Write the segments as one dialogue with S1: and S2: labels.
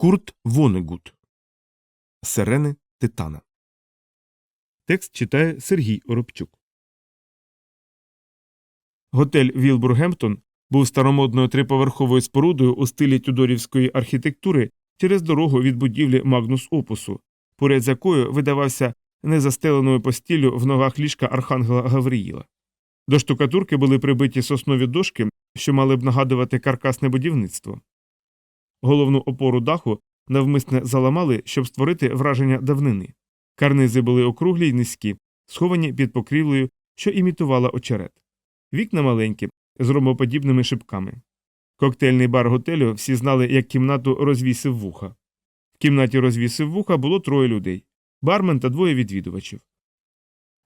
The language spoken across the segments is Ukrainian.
S1: Курт Вонегут. Сирени Титана. Текст читає Сергій Оробчук. Готель Вілбургемптон був старомодною триповерховою спорудою у стилі тюдорівської архітектури через дорогу від будівлі Магнус Опусу, поряд з якою видавався незастеленою постіллю в ногах ліжка Архангела Гавриїла. До штукатурки були прибиті соснові дошки, що мали б нагадувати каркасне будівництво. Головну опору даху навмисне заламали, щоб створити враження давнини. Карнизи були округлі й низькі, сховані під покрівлею, що імітувала очерет. Вікна маленькі, з ромоподібними шибками. Коктейльний бар готелю всі знали, як кімнату розвісив вуха. В кімнаті розвісив вуха було троє людей бармен та двоє відвідувачів.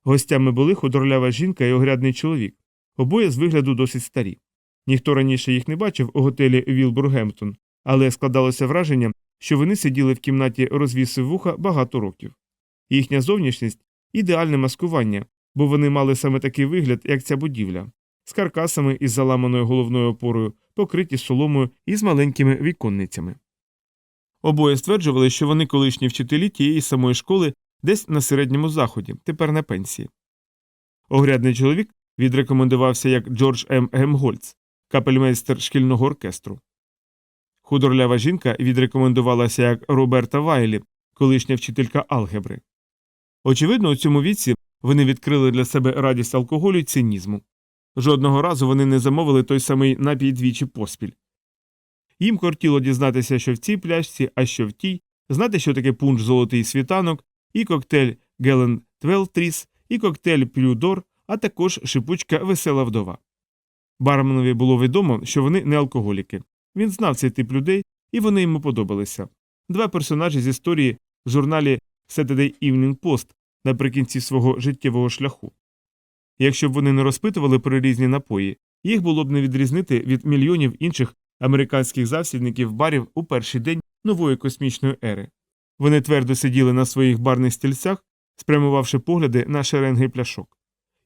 S1: Гостями були худорлява жінка і огрядний чоловік, обоє з вигляду досить старі. Ніхто раніше їх не бачив у готелі Вілбургемптон, але складалося враження, що вони сиділи в кімнаті розвісив вуха багато років. Їхня зовнішність ідеальне маскування, бо вони мали саме такий вигляд, як ця будівля, з каркасами із заламаною головною опорою, покриті соломою і з маленькими віконницями. Обоє стверджували, що вони колишні вчителі тієї самої школи десь на середньому заході, тепер на пенсії. Огрядний чоловік відрекомендувався як Джордж М. Гемгольц, капельмейстер шкільного оркестру. Худорлява жінка відрекомендувалася як Роберта Вайлі, колишня вчителька алгебри. Очевидно, у цьому віці вони відкрили для себе радість алкоголю й цинізму. Жодного разу вони не замовили той самий напій двічі поспіль. Їм кортіло дізнатися, що в цій пляшці, а що в тій, знати, що таке пунш золотий світанок, і коктейль Гелен Твелтріс, і коктейль Плюдор, а також шипучка весела вдова. Барменові було відомо, що вони не алкоголіки. Він знав цей тип людей, і вони йому подобалися. Два персонажі з історії в журналі Saturday Evening Post наприкінці свого життєвого шляху. Якщо б вони не розпитували про різні напої, їх було б не відрізнити від мільйонів інших американських завсідників барів у перший день нової космічної ери. Вони твердо сиділи на своїх барних стільцях, спрямувавши погляди на шеренги пляшок.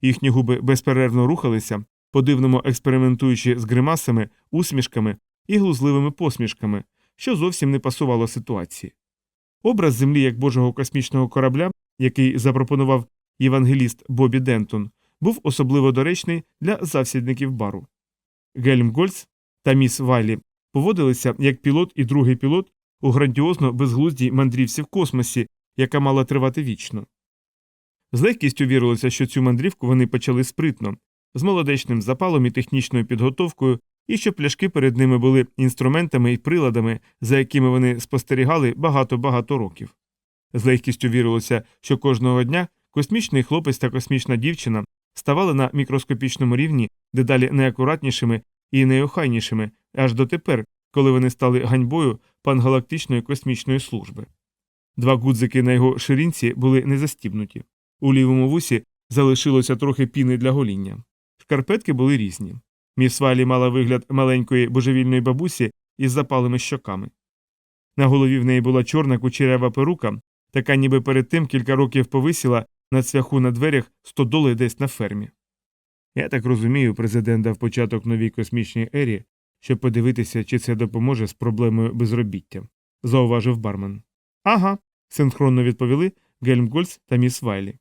S1: Їхні губи безперервно рухалися, по-дивному експериментуючи з гримасами, усмішками і глузливими посмішками, що зовсім не пасувало ситуації. Образ землі як божого космічного корабля, який запропонував євангеліст Бобі Дентон, був особливо доречний для завсідників бару. Гельмгольц та міс Вайлі поводилися як пілот і другий пілот у грандіозно безглуздій мандрівці в космосі, яка мала тривати вічно. З легкістю вірилося, що цю мандрівку вони почали спритно, з молодечним запалом і технічною підготовкою, і що пляшки перед ними були інструментами і приладами, за якими вони спостерігали багато-багато років. З легкістю вірилося, що кожного дня космічний хлопець та космічна дівчина ставали на мікроскопічному рівні дедалі неакуратнішими і неохайнішими аж дотепер, коли вони стали ганьбою пангалактичної космічної служби. Два гудзики на його ширинці були незастібнуті. У лівому вусі залишилося трохи піни для гоління. Шкарпетки були різні. Міс Валі мала вигляд маленької божевільної бабусі із запалими щоками. На голові в неї була чорна кучерява перука, така ніби перед тим кілька років повисіла на цвяху на дверях стодоли десь на фермі. Я так розумію, президент дав початок новій космічній ері, щоб подивитися, чи це допоможе з проблемою безробіття, зауважив бармен. Ага, синхронно відповіли Гельмгольц та міс Вайлі.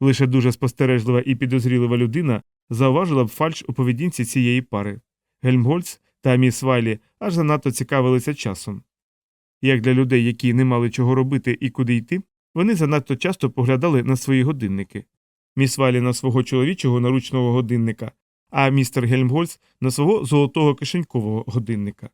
S1: Лише дуже спостережлива і підозрілива людина зауважила б фальш у поведінці цієї пари. Гельмгольц та міс Вайлі аж занадто цікавилися часом. Як для людей, які не мали чого робити і куди йти, вони занадто часто поглядали на свої годинники. Міс Вайлі на свого чоловічого наручного годинника, а містер Гельмгольц на свого золотого кишенькового годинника.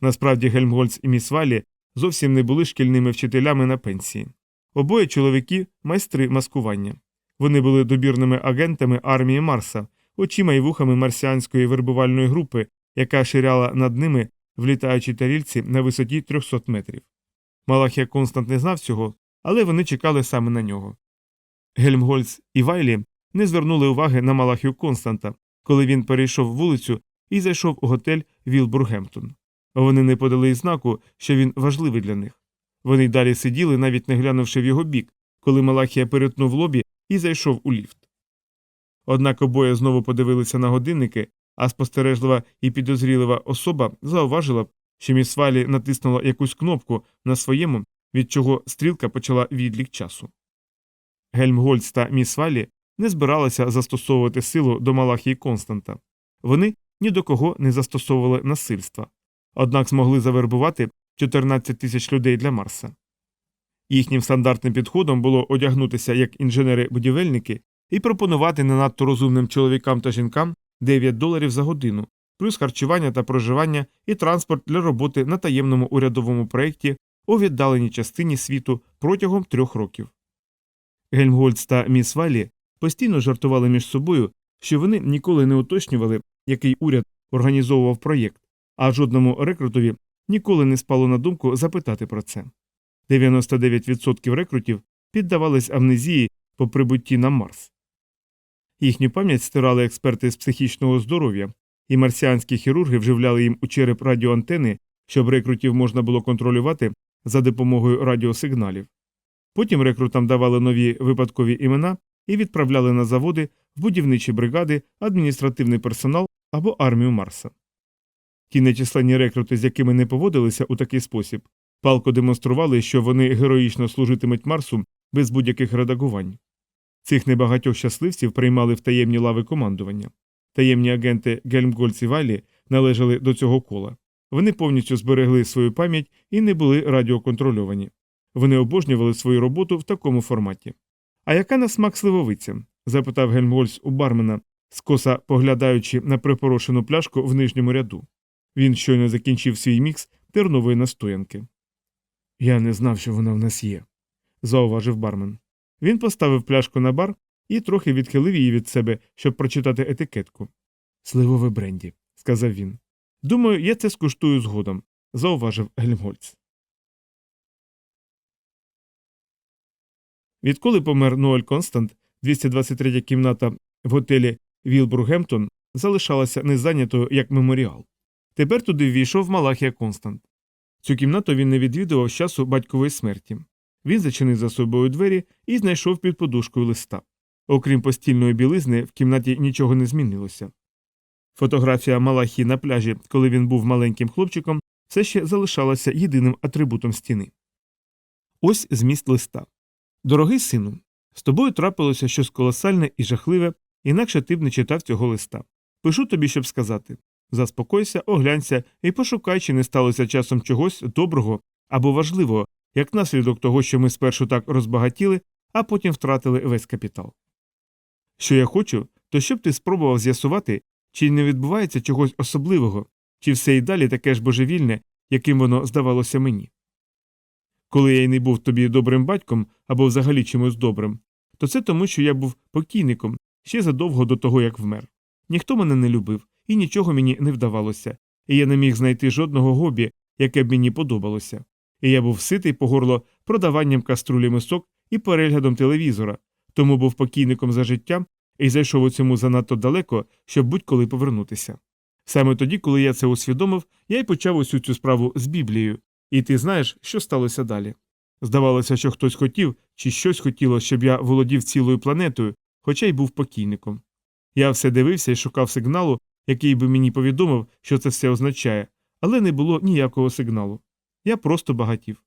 S1: Насправді Гельмгольц і міс Вайлі зовсім не були шкільними вчителями на пенсії. Обоє чоловіки майстри маскування. Вони були добірними агентами армії Марса, очима і вухами марсіанської вербувальної групи, яка ширяла над ними в літаючій тарільці на висоті 300 метрів. Малахія Констант не знав цього, але вони чекали саме на нього. Гельмгольц і Вайлі не звернули уваги на Малахію Константа, коли він перейшов вулицю і зайшов у готель Вілбургемптон. Вони не подали й знаку, що він важливий для них. Вони й далі сиділи, навіть не глянувши в його бік, коли Малахія перетнув лобі і зайшов у ліфт. Однак обоє знову подивилися на годинники, а спостережлива і підозрілива особа зауважила що міс Валі натиснула якусь кнопку на своєму, від чого стрілка почала відлік часу. Гельмгольц та міс Валі не збиралися застосовувати силу до Малахії Константа. Вони ні до кого не застосовували насильства, однак змогли завербувати 14 тисяч людей для Марса. Їхнім стандартним підходом було одягнутися як інженери-будівельники і пропонувати не надто розумним чоловікам та жінкам 9 доларів за годину, плюс харчування та проживання і транспорт для роботи на таємному урядовому проєкті у віддаленій частині світу протягом трьох років. Гельмгольц та міс Валі постійно жартували між собою, що вони ніколи не уточнювали, який уряд організовував проєкт, а жодному рекрутові ніколи не спало на думку запитати про це. 99% рекрутів піддавались амнезії по прибутті на Марс. Їхню пам'ять стирали експерти з психічного здоров'я, і марсіанські хірурги вживляли їм у череп радіоантени, щоб рекрутів можна було контролювати за допомогою радіосигналів. Потім рекрутам давали нові випадкові імена і відправляли на заводи, в будівничі бригади, адміністративний персонал або армію Марса. Ті нечисленні рекрути, з якими не поводилися у такий спосіб, палко демонстрували, що вони героїчно служитимуть Марсу без будь-яких редагувань. Цих небагатьох щасливців приймали в таємні лави командування. Таємні агенти Гельмгольц і Валі належали до цього кола. Вони повністю зберегли свою пам'ять і не були радіоконтрольовані. Вони обожнювали свою роботу в такому форматі. А яка на смак сливовиця? запитав Гельмгольц у бармена, скоса поглядаючи на припорошену пляшку в нижньому ряду. Він щойно закінчив свій мікс тернової настоянки. Я не знав, що вона в нас є, зауважив бармен. Він поставив пляшку на бар і трохи відхилив її від себе, щоб прочитати етикетку. Сливове бренді, сказав він. Думаю, я це скуштую згодом, зауважив Гельмгольц. Відколи помер Ноель Констант, 223 кімната в готелі Вілбургемптон залишалася незайнятою як меморіал. Тепер туди ввійшов Малахія Констант. Цю кімнату він не відвідував з часу батькової смерті. Він зачинив за собою двері і знайшов під подушкою листа. Окрім постільної білизни, в кімнаті нічого не змінилося. Фотографія Малахії на пляжі, коли він був маленьким хлопчиком, все ще залишалася єдиним атрибутом стіни. Ось зміст листа. Дорогий сину, з тобою трапилося щось колосальне і жахливе, інакше ти б не читав цього листа. Пишу тобі, щоб сказати заспокойся, оглянься і пошукай, чи не сталося часом чогось доброго або важливого, як наслідок того, що ми спершу так розбагатіли, а потім втратили весь капітал. Що я хочу, то щоб ти спробував з'ясувати, чи не відбувається чогось особливого, чи все й далі таке ж божевільне, яким воно здавалося мені. Коли я й не був тобі добрим батьком або взагалі чимось добрим, то це тому, що я був покійником ще задовго до того, як вмер. Ніхто мене не любив, і нічого мені не вдавалося, і я не міг знайти жодного гобі, яке б мені подобалося. І я був ситий по горло продаванням каструлі мисок і переглядом телевізора, тому був покійником за життя і зайшов у цьому занадто далеко, щоб будь-коли повернутися. Саме тоді, коли я це усвідомив, я й почав усю цю справу з Біблією, і ти знаєш, що сталося далі. Здавалося, що хтось хотів чи щось хотіло, щоб я володів цілою планетою, хоча й був покійником. Я все дивився і шукав сигналу, який би мені повідомив, що це все означає, але не було ніякого сигналу. Я просто багатів.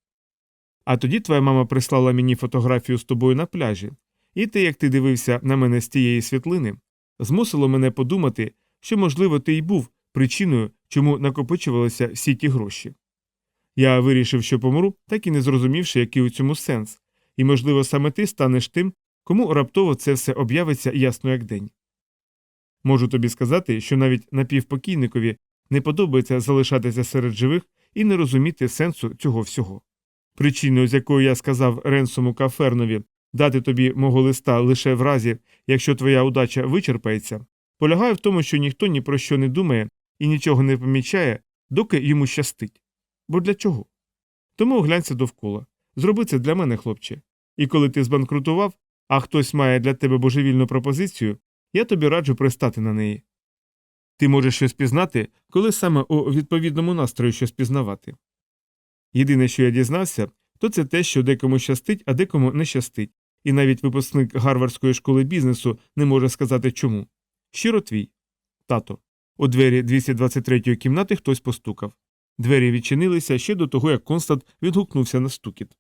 S1: А тоді твоя мама прислала мені фотографію з тобою на пляжі, і те, як ти дивився на мене з тієї світлини, змусило мене подумати, що, можливо, ти й був причиною, чому накопичувалися всі ті гроші. Я вирішив, що помру, так і не зрозумівши, який у цьому сенс, і, можливо, саме ти станеш тим, кому раптово це все об'явиться ясно як день. Можу тобі сказати, що навіть напівпокійникові не подобається залишатися серед живих і не розуміти сенсу цього всього. Причиною, з якою я сказав Ренсому Кафернові дати тобі мого листа лише в разі, якщо твоя удача вичерпається, полягає в тому, що ніхто ні про що не думає і нічого не помічає, доки йому щастить. Бо для чого? Тому оглянься довкола. Зроби це для мене, хлопче. І коли ти збанкрутував, а хтось має для тебе божевільну пропозицію, я тобі раджу пристати на неї. Ти можеш щось пізнати, коли саме у відповідному настрої щось пізнавати. Єдине, що я дізнався, то це те, що декому щастить, а декому не щастить, і навіть випускник Гарвардської школи бізнесу не може сказати чому. Щиро твій. Тато. У двері 223-ї кімнати хтось постукав. Двері відчинилися ще до того, як Констант відгукнувся на стукіт.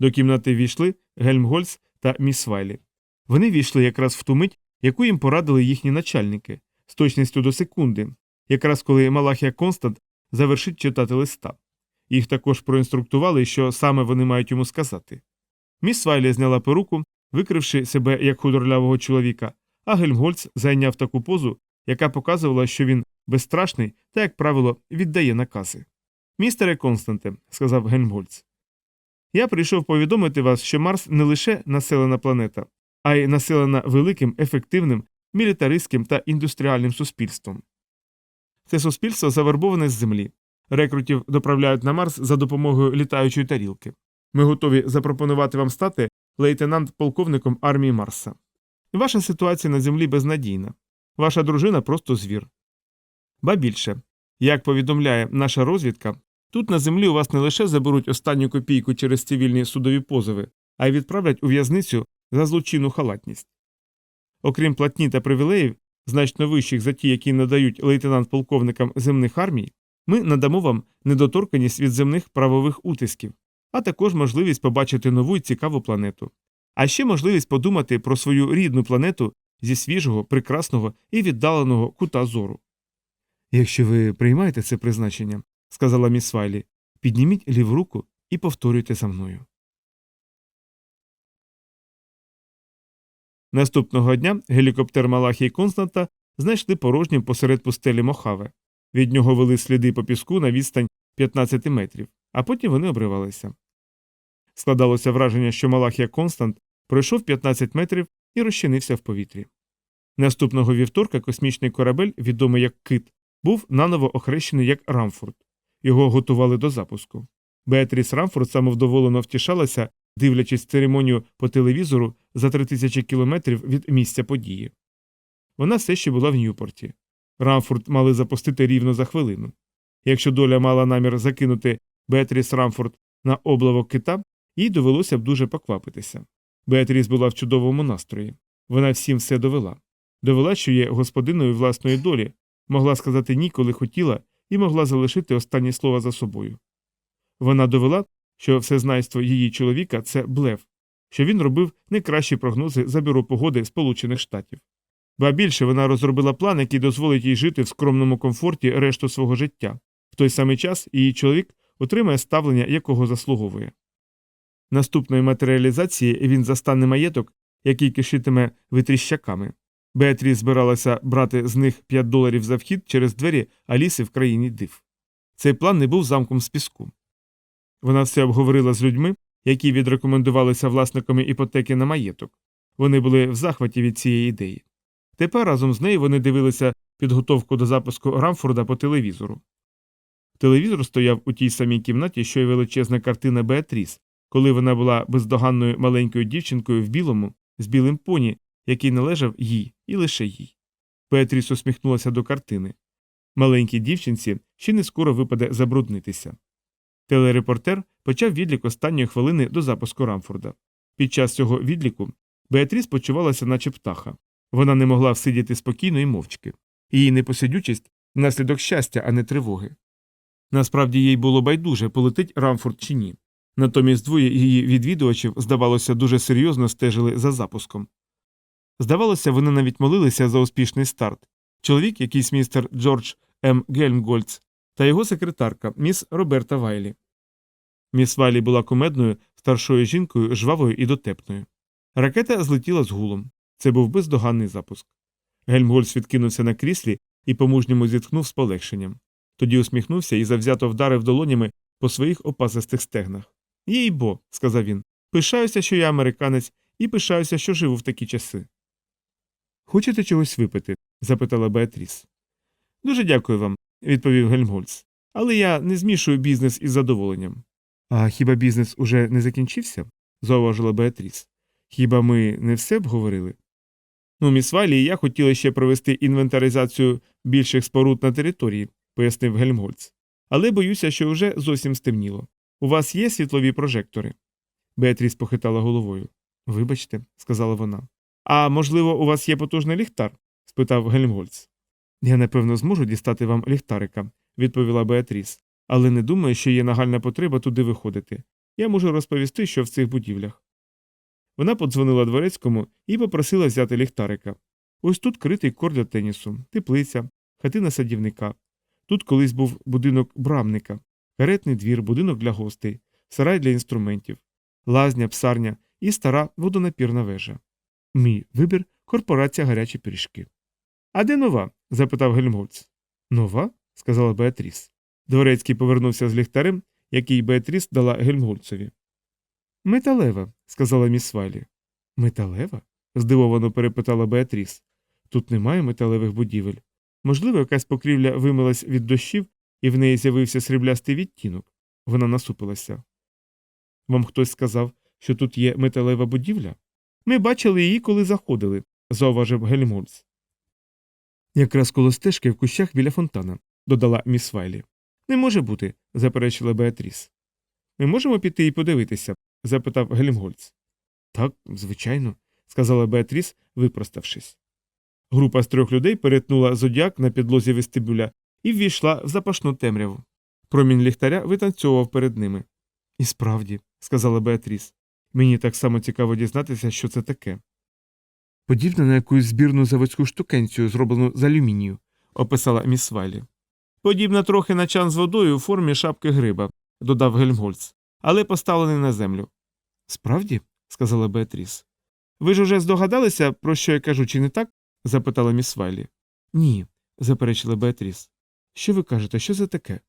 S1: До кімнати війшли Гельмгольц та міс Вайлі. Вони війшли якраз в ту мить, яку їм порадили їхні начальники, з точністю до секунди, якраз коли Малахія Констант завершить читати листа. Їх також проінструктували, що саме вони мають йому сказати. Міс Вайлі зняла перуку, викривши себе як худорлявого чоловіка, а Гельмгольц зайняв таку позу, яка показувала, що він безстрашний та, як правило, віддає накази. Містере Константе, сказав Гельмгольц, я прийшов повідомити вас, що Марс не лише населена планета, а й населена великим, ефективним, мілітаристським та індустріальним суспільством. Це суспільство завербоване з землі. Рекрутів доправляють на Марс за допомогою літаючої тарілки. Ми готові запропонувати вам стати лейтенант-полковником армії Марса. Ваша ситуація на землі безнадійна. Ваша дружина просто звір. Ба більше, як повідомляє наша розвідка, тут на землі у вас не лише заберуть останню копійку через цивільні судові позови, а й відправлять у в'язницю за злочинну халатність. Окрім платні та привілеїв, значно вищих за ті, які надають лейтенант-полковникам земних армій, ми надамо вам недоторканість від земних правових утисків, а також можливість побачити нову і цікаву планету. А ще можливість подумати про свою рідну планету зі свіжого, прекрасного і віддаленого кута зору. Якщо ви приймаєте це призначення, сказала міс Вайлі, підніміть ліву руку і повторюйте за мною. Наступного дня гелікоптер Малахії Константа знайшли порожнім посеред пустелі Мохаве. Від нього вели сліди по піску на відстань 15 метрів, а потім вони обривалися. Складалося враження, що Малахія Констант пройшов 15 метрів і розчинився в повітрі. Наступного вівторка космічний корабель, відомий як Кит, був наново охрещений як Рамфорд. Його готували до запуску. Беатріс Рамфорд самовдоволено втішалася, дивлячись церемонію по телевізору за 3000 кілометрів від місця події. Вона все ще була в Ньюпорті. Рамфорд мали запустити рівно за хвилину. Якщо доля мала намір закинути Беатріс Рамфорд на облавок кита, їй довелося б дуже поквапитися. Беатріс була в чудовому настрої. Вона всім все довела. Довела, що є господиною власної долі, могла сказати ні, коли хотіла, і могла залишити останні слова за собою. Вона довела, що всезнайство її чоловіка це блеф, що він робив найкращі прогнози за бюро погоди Сполучених Штатів. Ба більше вона розробила план, який дозволить їй жити в скромному комфорті решту свого життя. В той самий час її чоловік отримає ставлення, якого заслуговує. Наступної матеріалізації він застане маєток, який кишитиме витріщаками. Беатріс збиралася брати з них 5 доларів за вхід через двері Аліси в країні див. Цей план не був замком з піску. Вона все обговорила з людьми, які відрекомендувалися власниками іпотеки на маєток. Вони були в захваті від цієї ідеї. Тепер разом з нею вони дивилися підготовку до запуску Рамфорда по телевізору. Телевізор стояв у тій самій кімнаті, що й величезна картина Беатріс, коли вона була бездоганною маленькою дівчинкою в білому, з білим поні, який належав їй і лише їй. Беатріс усміхнулася до картини. Маленькій дівчинці ще не скоро випаде забруднитися. Телерепортер почав відлік останньої хвилини до запуску Рамфорда. Під час цього відліку Беатріс почувалася, наче птаха. Вона не могла всидіти спокійно і мовчки. Її непосидючість наслідок щастя, а не тривоги. Насправді їй було байдуже, полетить Рамфорд чи ні. Натомість двоє її відвідувачів, здавалося, дуже серйозно стежили за запуском. Здавалося, вони навіть молилися за успішний старт. Чоловік, якийсь містер Джордж М. Гельмгольц, та його секретарка, міс Роберта Вайлі. Міс Вайлі була кумедною, старшою жінкою, жвавою і дотепною. Ракета злетіла з гулом. Це був бездоганний запуск. Гельмгольц відкинувся на кріслі і по-мужньому зітхнув з полегшенням. Тоді усміхнувся і завзято вдарив долонями по своїх опасистих стегнах. Їй бо, сказав він, пишаюся, що я американець, і пишаюся, що живу в такі часи. Хочете чогось випити? запитала Беатріс. Дуже дякую вам, відповів Гельмгольц. Але я не змішую бізнес із задоволенням. А хіба бізнес уже не закінчився? зауважила Беатріс. Хіба ми не все обговорили? Ну, міс Валі і я хотіли ще провести інвентаризацію більших споруд на території, пояснив Гельмгольц. Але боюся, що вже зовсім стемніло. У вас є світлові прожектори? Беатріс похитала головою. Вибачте, сказала вона. А можливо, у вас є потужний ліхтар? спитав Гельмгольц. Я напевно зможу дістати вам ліхтарика, відповіла Беатріс. але не думаю, що є нагальна потреба туди виходити. Я можу розповісти, що в цих будівлях. Вона подзвонила дворецькому і попросила взяти ліхтарика. Ось тут критий кор для тенісу, теплиця, хатина садівника. Тут колись був будинок брамника, каретний двір, будинок для гостей, сарай для інструментів, лазня, псарня і стара водонапірна вежа. Мій вибір корпорація гарячі пиріжки. А де нова? Запитав Гельмгольц. Нова? сказала Беатріс. Дворецький повернувся з ліхтарем, який Беатріс дала Гельмгольцеві. Металева, сказала міс Вайлі. Металева? здивовано перепитала Беатріс. Тут немає металевих будівель. Можливо, якась покрівля вимилась від дощів, і в неї з'явився сріблястий відтінок. Вона насупилася. Вам хтось сказав, що тут є металева будівля? Ми бачили її, коли заходили, зауважив Гельмгольц. Якраз коло стежки в кущах біля фонтана, додала міс Вайлі. Не може бути, заперечила Беатріс. Ми можемо піти і подивитися? запитав Гельмгольц. Так, звичайно, сказала Беатріс, випроставшись. Група з трьох людей перетнула зодіак на підлозі вестибюля і ввійшла в запашну темряву. Промінь ліхтаря витанцьовував перед ними. І справді, сказала Беатріс, мені так само цікаво дізнатися, що це таке. Подібне на якусь збірну заводську штукенцію, зроблену з алюмінію, описала міс Вайлі. Подібна трохи на чан з водою у формі шапки гриба, додав Гельмгольц, але поставлений на землю. Справді, сказала Беатріс. Ви ж уже здогадалися, про що я кажу, чи не так? запитала міс Вайлі. Ні, заперечила Беатріс. Що ви кажете, що це таке?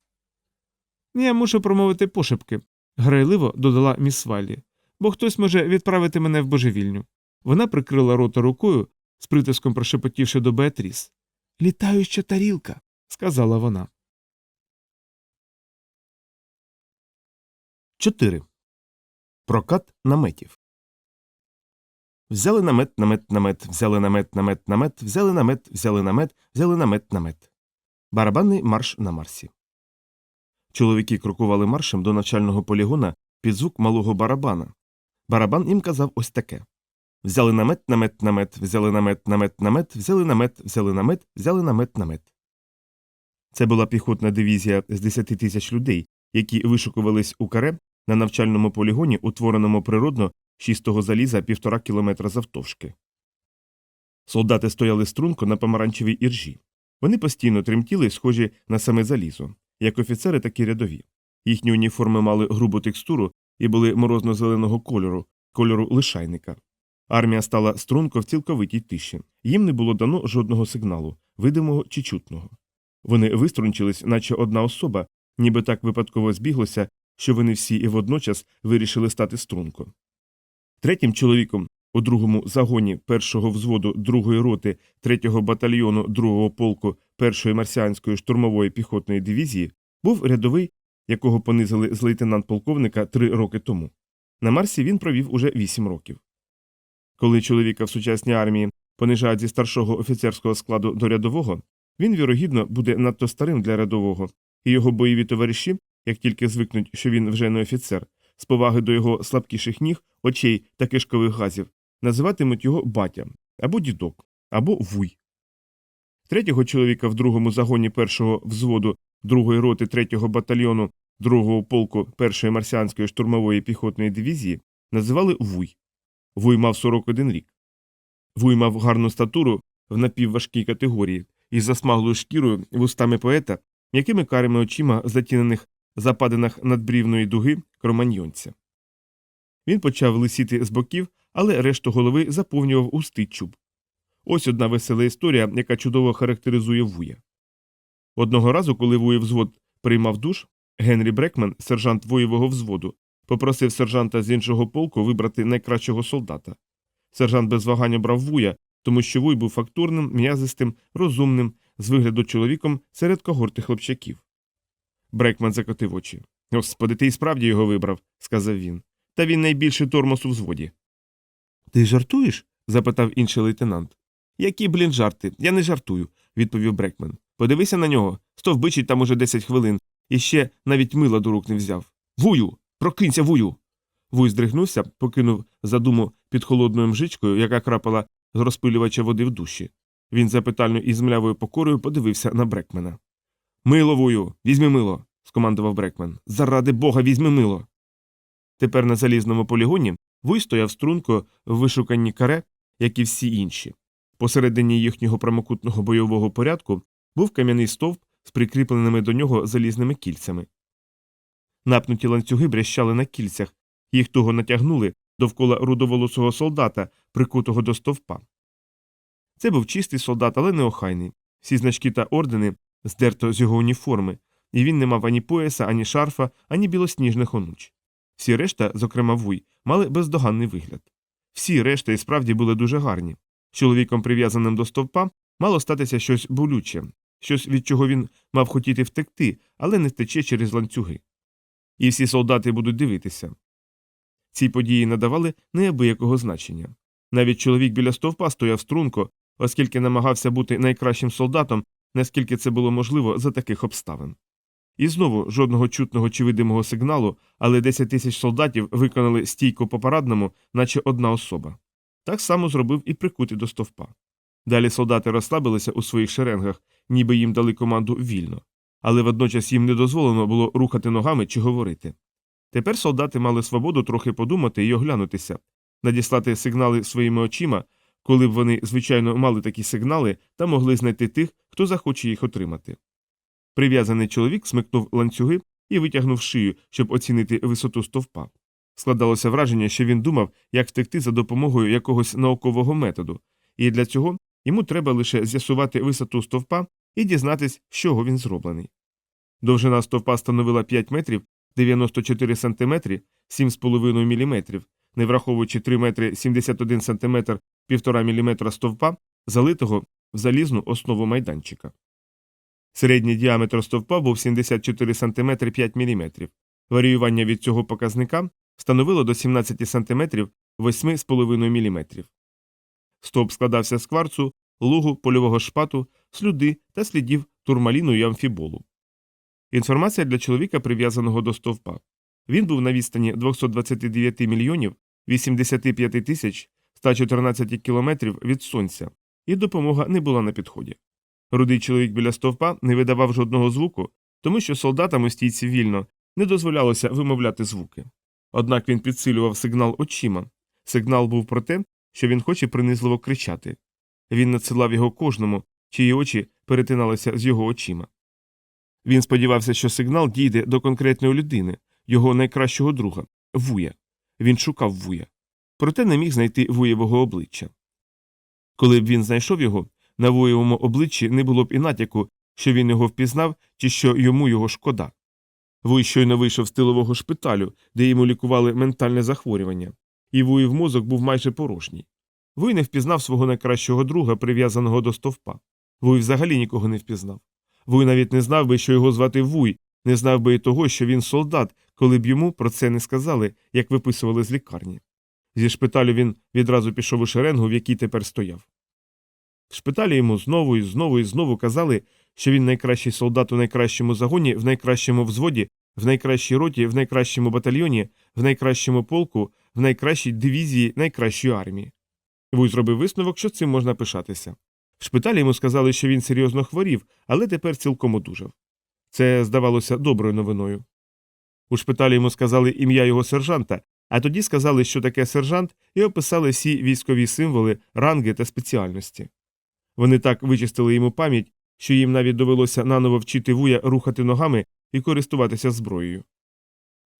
S1: Я мушу промовити пошепки, грайливо додала міс Вайлі, бо хтось може відправити мене в божевільню. Вона прикрила рота рукою, з притиском прошепотівши до Беатріс. Літаюча тарілка, сказала вона.
S2: 4. Прокат наметів. Взяли намет, намет, намет, взяли намет, намет, намет, взяли намет, взяли намет, взяли намет, намет. Барабанний марш на Марсі. Чоловіки крокували маршем до навчального полігона під звук малого барабана. Барабан їм казав ось таке. Взяли намет, намет, намет, взяли намет, намет, намет, взяли намет, взяли намет, взяли намет, намет. Це була піхотна дивізія з 10 тисяч людей, які вишукувались у каре на навчальному полігоні, утвореному природно чистого заліза півтора кілометра завтовшки. Солдати стояли струнко на помаранчевій іржі. Вони постійно тремтіли, схожі на саме залізо, як офіцери, так і рядові. Їхні уніформи мали грубу текстуру і були морозно-зеленого кольору, кольору лишайника. Армія стала струнко в цілковитій тиші. Їм не було дано жодного сигналу, видимого чи чутного. Вони виструнчились, наче одна особа, ніби так випадково збіглося, що вони всі і водночас вирішили стати струнко. Третім чоловіком у другому загоні першого взводу другої роти третього батальйону другого полку першої марсіанської штурмової піхотної дивізії був рядовий, якого понизили з лейтенант полковника три роки тому. На Марсі він провів уже вісім років. Коли чоловіка в сучасній армії понижають зі старшого офіцерського складу до рядового, він, вірогідно, буде надто старим для рядового, і його бойові товариші, як тільки звикнуть, що він вже не офіцер, з поваги до його слабкіших ніг, очей та кишкових газів, називатимуть його батя або дідок, або вуй. Третього чоловіка в другому загоні першого взводу другої роти третього батальйону другого полку першої марсіанської штурмової піхотної дивізії називали вуй. Вуй мав 41 рік. Вуй мав гарну статуру в напівважкій категорії із засмаглою шкірою вустами поета, якими карими очима затінених западинах надбрівної дуги кроманьйонця. Він почав лисіти з боків, але решту голови заповнював устий чуб. Ось одна весела історія, яка чудово характеризує вуя. Одного разу, коли вуєв взвод приймав душ, Генрі Брекман, сержант воєвого взводу, попросив сержанта з іншого полку вибрати найкращого солдата. Сержант без вагань обрав вуя, тому що вуй був фактурним, м'язистим, розумним, з вигляду чоловіком серед когорти хлопчаків. Брекман закотив очі. Господи, ти і справді його вибрав, сказав він. Та він найбільший тормоз у взводі. Ти жартуєш? запитав інший лейтенант. Які, блін, жарти? Я не жартую, відповів Брекман. Подивися на нього. Стовбичить там уже 10 хвилин, і ще навіть мила до рук не взяв. Вую! Прокинься, вую! Вуй здригнувся, покинув задуму під холодною мжичкою, яка крапала з розпилювача води в душі. Він запитально і з млявою покорою подивився на Брекмена. Мило, вую, візьми мило. скомандував Брекмен. Заради бога, візьми мило. Тепер на залізному полігоні вуй стояв струнко в вишуканні каре, як і всі інші. Посередині їхнього прямокутного бойового порядку був кам'яний стовп з прикріпленими до нього залізними кільцями. Напнуті ланцюги брящали на кільцях, їх туго натягнули довкола рудоволосого солдата, прикутого до стовпа. Це був чистий солдат, але неохайний. Всі значки та ордени здерто з його уніформи, і він не мав ані пояса, ані шарфа, ані білосніжних онуч. Всі решта, зокрема вуй, мали бездоганний вигляд. Всі решта і справді були дуже гарні. Чоловіком, прив'язаним до стовпа, мало статися щось болюче, щось від чого він мав хотіти втекти, але не втече через ланцюги. І всі солдати будуть дивитися. Ці події надавали неабиякого значення. Навіть чоловік біля стовпа стояв струнко, оскільки намагався бути найкращим солдатом, наскільки це було можливо за таких обставин. І знову жодного чутного чи видимого сигналу, але 10 тисяч солдатів виконали стійко по парадному, наче одна особа. Так само зробив і прикутий до стовпа. Далі солдати розслабилися у своїх шеренгах, ніби їм дали команду вільно, але водночас їм не дозволено було рухати ногами чи говорити. Тепер солдати мали свободу трохи подумати і оглянутися, надіслати сигнали своїми очима, коли б вони, звичайно, мали такі сигнали та могли знайти тих, хто захоче їх отримати. Прив'язаний чоловік смикнув ланцюги і витягнув шию, щоб оцінити висоту стовпа. Складалося враження, що він думав, як втекти за допомогою якогось наукового методу, і для цього йому треба лише з'ясувати висоту стовпа і дізнатись, з чого він зроблений. Довжина стовпа становила 5 метрів 94 сантиметри 7,5 міліметрів, не враховуючи 3 метри 71 сантиметр 1,5 міліметра стовпа, залитого в залізну основу майданчика. Середній діаметр стовпа був 74 см 5 мм. Варіювання від цього показника становило до 17 см 8,5 мм. Стовп складався з кварцу, лугу, польового шпату, слюди та слідів турмаліну і амфіболу. Інформація для чоловіка, прив'язаного до стовпа. Він був на відстані 229 мільйонів 85 тисяч 114 кілометрів від сонця, і допомога не була на підході. Рудий чоловік біля стовпа не видавав жодного звуку, тому що солдатам у стійці вільно не дозволялося вимовляти звуки. Однак він підсилював сигнал очима. Сигнал був про те, що він хоче принизливо кричати. Він надсилав його кожному, чиї очі перетиналися з його очима. Він сподівався, що сигнал дійде до конкретної людини, його найкращого друга вуя. Він шукав вуя. Проте не міг знайти вуєвого обличчя. Коли б він знайшов його, на воєвому обличчі не було б і натяку, що він його впізнав чи що йому його шкода. Вуй щойно вийшов з тилового шпиталю, де йому лікували ментальне захворювання, і вуїв мозок був майже порожній. Вуй не впізнав свого найкращого друга, прив'язаного до стовпа. Вуй взагалі нікого не впізнав. Вуй навіть не знав би, що його звати Вуй, не знав би і того, що він солдат, коли б йому про це не сказали, як виписували з лікарні. Зі шпиталю він відразу пішов у шеренгу, в якій тепер стояв. В шпиталі йому знову і знову і знову казали, що він найкращий солдат у найкращому загоні, в найкращому взводі, в найкращій роті, в найкращому батальйоні, в найкращому полку, в найкращій дивізії найкращої армії. Вуй зробив висновок, що цим можна пишатися. В шпиталі йому сказали, що він серйозно хворів, але тепер цілком одужав. Це здавалося доброю новиною. У шпиталі йому сказали ім'я його сержанта, а тоді сказали, що таке сержант, і описали всі військові символи, ранги та спеціальності. Вони так вичистили йому пам'ять, що їм навіть довелося наново вчити вуя рухати ногами і користуватися зброєю.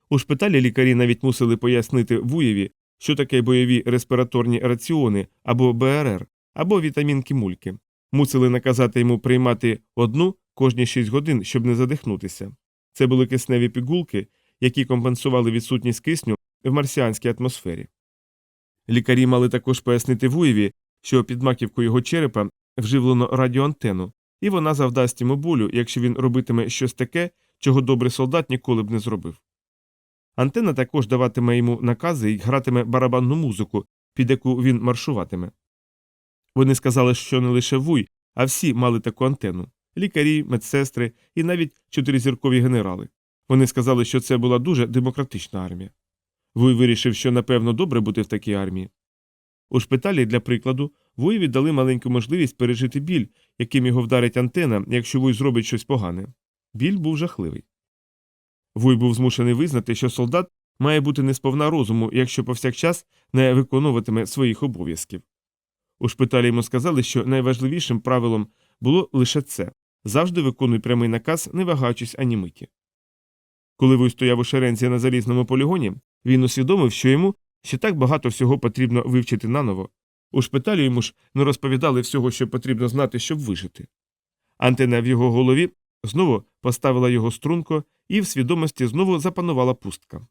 S2: У шпиталі лікарі навіть мусили пояснити вуєві, що таке бойові респіраторні раціони або БРР, або вітамінки мульки, мусили наказати йому приймати одну кожні 6 годин, щоб не задихнутися. Це були кисневі пігулки, які компенсували відсутність кисню в марсіанській атмосфері. Лікарі мали також пояснити вуєві, що під маківкою його черепа вживлено радіоантенну, і вона завдасть йому болю, якщо він робитиме щось таке, чого добрий солдат ніколи б не зробив. Антенна також даватиме йому накази і гратиме барабанну музику, під яку він маршуватиме. Вони сказали, що не лише вуй, а всі мали таку антенну лікарі, медсестри і навіть чотиризіркові генерали. Вони сказали, що це була дуже демократична армія. Вуй вирішив, що напевно добре бути в такій армії. У шпиталі, для прикладу, Вуєві дали маленьку можливість пережити біль, яким його вдарить антена, якщо Вуй зробить щось погане. Біль був жахливий.
S1: Вуй був змушений визнати, що солдат має бути не сповна розуму, якщо повсякчас не виконуватиме своїх обов'язків. У шпиталі йому сказали, що найважливішим правилом було лише це завжди виконуй прямий наказ, не вагаючись ані миті. Коли Вуй стояв у шерензі на залізному полігоні, він усвідомив, що йому ще так багато всього потрібно вивчити наново. У шпиталі йому ж не розповідали всього, що потрібно знати, щоб вижити. Антена в його голові знову поставила його струнко, і в свідомості знову запанувала пустка.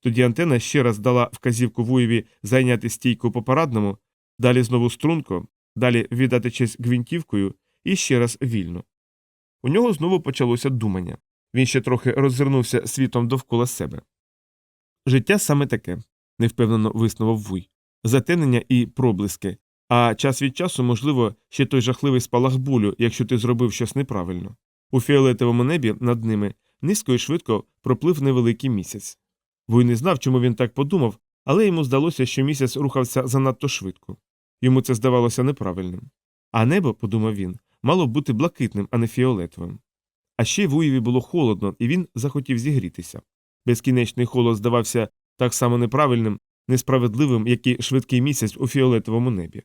S1: Тоді антена ще раз дала вказівку Вуєві зайняти стійку по парадному, далі знову струнко, далі віддати честь гвинтівкою і ще раз вільно. У нього знову почалося думання. Він ще трохи роззирнувся світом довкола себе. Життя саме таке, невпевнено виснував Вуй. Затемнення і проблиски, а час від часу, можливо, ще той жахливий спалах болю, якщо ти зробив щось неправильно. У фіолетовому небі над ними низько і швидко проплив невеликий місяць. Вуй не знав, чому він так подумав, але йому здалося, що місяць рухався занадто швидко. Йому це здавалося неправильним. А небо, подумав він, мало б бути блакитним, а не фіолетовим. А ще Вуєві було холодно, і він захотів зігрітися. Безкінечний холод здавався так само неправильним, несправедливим, як і швидкий місяць у фіолетовому небі.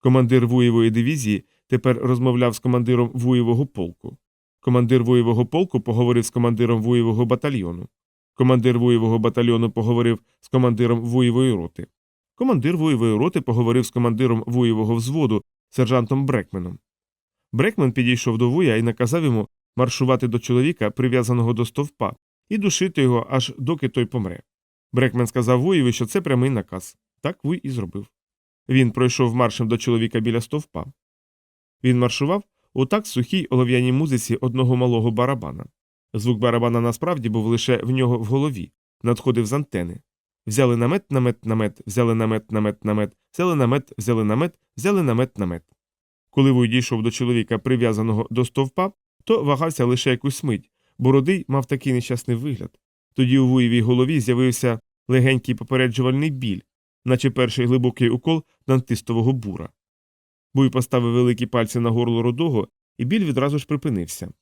S1: Командир Вуєвої дивізії тепер розмовляв з командиром Вуєвого полку. Командир Вуєвого полку поговорив з командиром Вуєвого батальйону. Командир Вуєвого батальйону поговорив з командиром Вуєвої роти. Командир Вуєвої роти поговорив з командиром Вуєвого взводу, сержантом Брекменом. Брекмен підійшов до Вуя і наказав йому маршувати до чоловіка, прив'язаного до стовпа, і душити його, аж доки той помре. Брекмен сказав Вуєві, що це прямий наказ. Так Вуй і зробив. Він пройшов маршем до чоловіка біля стовпа. Він маршував у так сухій олов'яній музиці одного малого барабана. Звук барабана насправді був лише в нього в голові, надходив з антени. Взяли намет, намет, намет, взяли намет, намет, намет, взяли намет, взяли намет, взяли намет, намет. Коли Вуй дійшов до чоловіка, прив'язаного до стовпа, то вагався лише якусь мить, бо родий мав такий нещасний вигляд. Тоді у Вуєвій голові з'явився легенький попереджувальний біль, наче перший глибокий укол дантистового бура. Буй поставив великі пальці на горло рудого, і біль відразу ж припинився.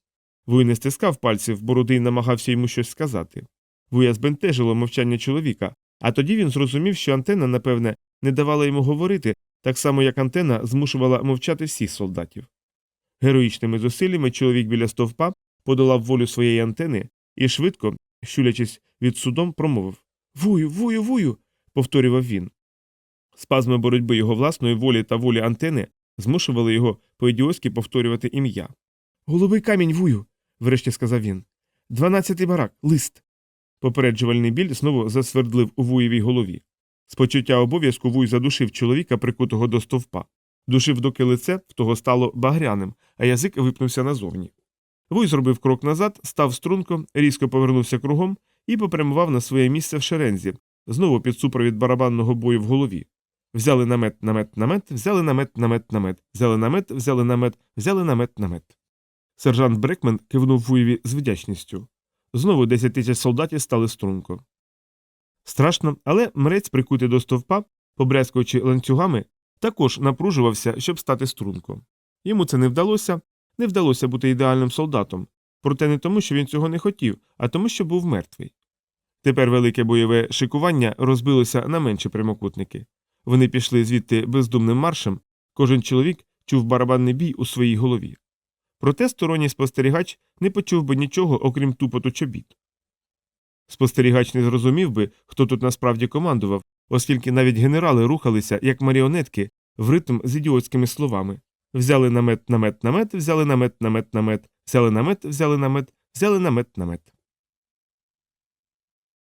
S1: Вуй не стискав пальців, бо рудий намагався йому щось сказати. Вуя збентежило мовчання чоловіка, а тоді він зрозумів, що антена, напевне, не давала йому говорити, так само як антена змушувала мовчати всіх солдатів. Героїчними зусиллями чоловік біля стовпа подолав волю своєї антени і швидко, щулячись від судом, промовив Вую, вую, вую. повторював він. Спазми боротьби його власної волі та волі антени змушували його по-ідіотськи повторювати ім'я. Голубий камінь вую, врешті сказав він. Дванадцятий барак, лист. Попереджувальний біль знову засвердлив у вуєвій голові. З почуття обов'язку вуй задушив чоловіка, прикутого до стовпа. Душив, доки лице в того стало багряним, а язик випнувся назовні. Вуй зробив крок назад, став струнко, різко повернувся кругом і попрямував на своє місце в шерензі, знову під супровід барабанного бою в голові. Взяли намет, намет, намет, взяли намет, намет, намет, взяли намет, взяли намет, взяли намет, намет. Сержант Брекмен кивнув Вуєві з вдячністю. Знову десять тисяч солдатів стали струнко. Страшно, але мрець, прикутий до стовпа, побрязкуючи ланцюгами, також напружувався, щоб стати струнко. Йому це не вдалося, не вдалося бути ідеальним солдатом, проте не тому, що він цього не хотів, а тому, що був мертвий. Тепер велике бойове шикування розбилося на менші прямокутники. Вони пішли звідти бездумним маршем, кожен чоловік чув барабанний бій у своїй голові. Проте сторонній спостерігач не почув би нічого, окрім тупоту чобіт. Спостерігач не зрозумів би, хто тут насправді командував, оскільки навіть генерали рухалися, як маріонетки, в ритм з ідіотськими словами взяли намет, намет, намет, взяли намет, намет, намет, взяли намет, взяли намет, взяли намет, намет.